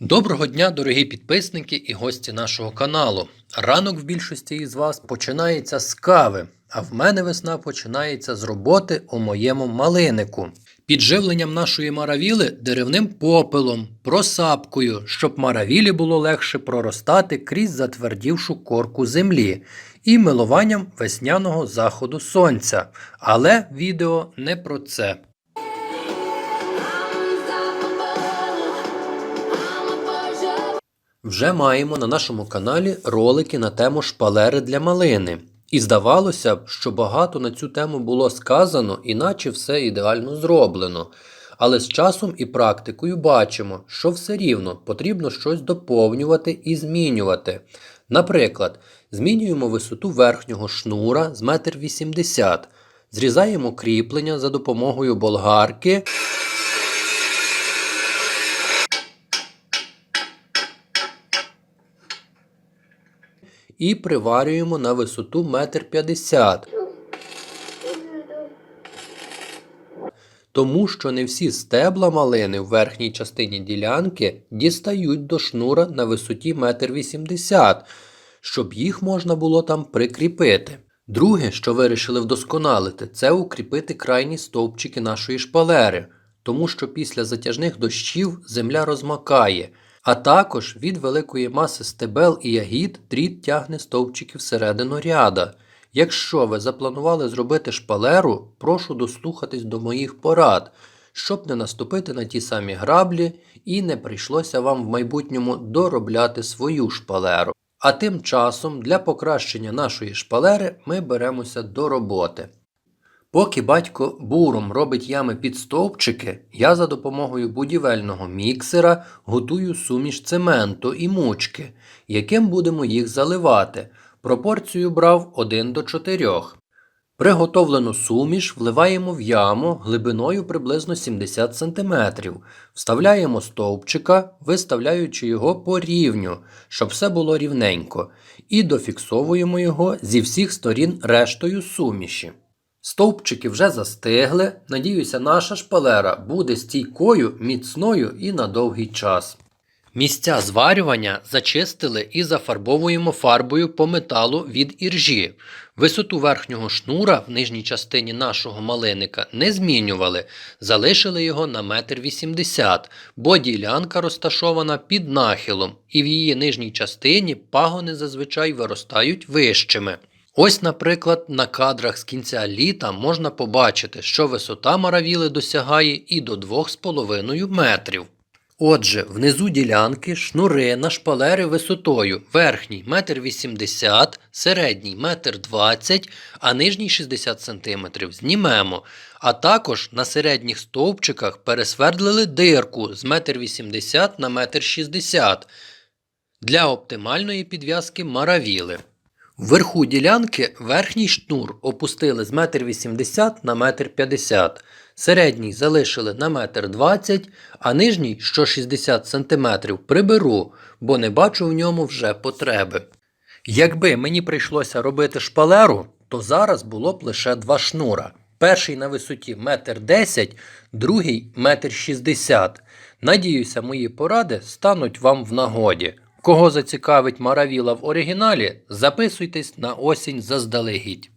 Доброго дня, дорогі підписники і гості нашого каналу. Ранок в більшості із вас починається з кави, а в мене весна починається з роботи у моєму малинику. Підживленням нашої маравіли деревним попелом, просапкою, щоб маравілі було легше проростати крізь затвердівшу корку землі, і милуванням весняного заходу сонця. Але відео не про це. Вже маємо на нашому каналі ролики на тему шпалери для малини. І здавалося б, що багато на цю тему було сказано, іначе все ідеально зроблено. Але з часом і практикою бачимо, що все рівно потрібно щось доповнювати і змінювати. Наприклад, змінюємо висоту верхнього шнура з 1,80 м, зрізаємо кріплення за допомогою болгарки. І приварюємо на висоту 1,50 м. Тому що не всі стебла малини в верхній частині ділянки дістають до шнура на висоті 1,80 м, щоб їх можна було там прикріпити. Друге, що вирішили вдосконалити, це укріпити крайні стовпчики нашої шпалери, тому що після затяжних дощів земля розмакає, а також від великої маси стебел і ягід дріт тягне стовпчики всередину ряда. Якщо ви запланували зробити шпалеру, прошу дослухатись до моїх порад, щоб не наступити на ті самі граблі і не прийшлося вам в майбутньому доробляти свою шпалеру. А тим часом для покращення нашої шпалери ми беремося до роботи. Поки батько буром робить ями під стовпчики, я за допомогою будівельного міксера готую суміш цементу і мучки, яким будемо їх заливати. Пропорцію брав 1 до 4. Приготовлену суміш вливаємо в яму глибиною приблизно 70 см, вставляємо стовпчика, виставляючи його по рівню, щоб все було рівненько, і дофіксовуємо його зі всіх сторін рештою суміші. Стовпчики вже застигли. Надіюся, наша шпалера буде стійкою, міцною і на довгий час. Місця зварювання зачистили і зафарбовуємо фарбою по металу від іржі. Висоту верхнього шнура в нижній частині нашого малиника не змінювали, залишили його на 1,80 м, бо ділянка розташована під нахилом, і в її нижній частині пагони зазвичай виростають вищими. Ось, наприклад, на кадрах з кінця літа можна побачити, що висота маравіли досягає і до 2,5 метрів. Отже, внизу ділянки шнури на шпалери висотою верхній 1,80 м, середній 1,20 м, а нижній 60 см знімемо. А також на середніх стовпчиках пересвердлили дирку з 1,80 м на 1,60 м для оптимальної підв'язки маравіли. Вверху ділянки верхній шнур опустили з 1,80 м на 1,50 м, середній залишили на 1,20 м, а нижній, що 60 см, приберу, бо не бачу в ньому вже потреби. Якби мені прийшлося робити шпалеру, то зараз було б лише два шнура. Перший на висоті 1,10 м, другий 1,60 м. Надіюся, мої поради стануть вам в нагоді. Кого зацікавить маравіла в оригіналі, записуйтесь на осінь заздалегідь.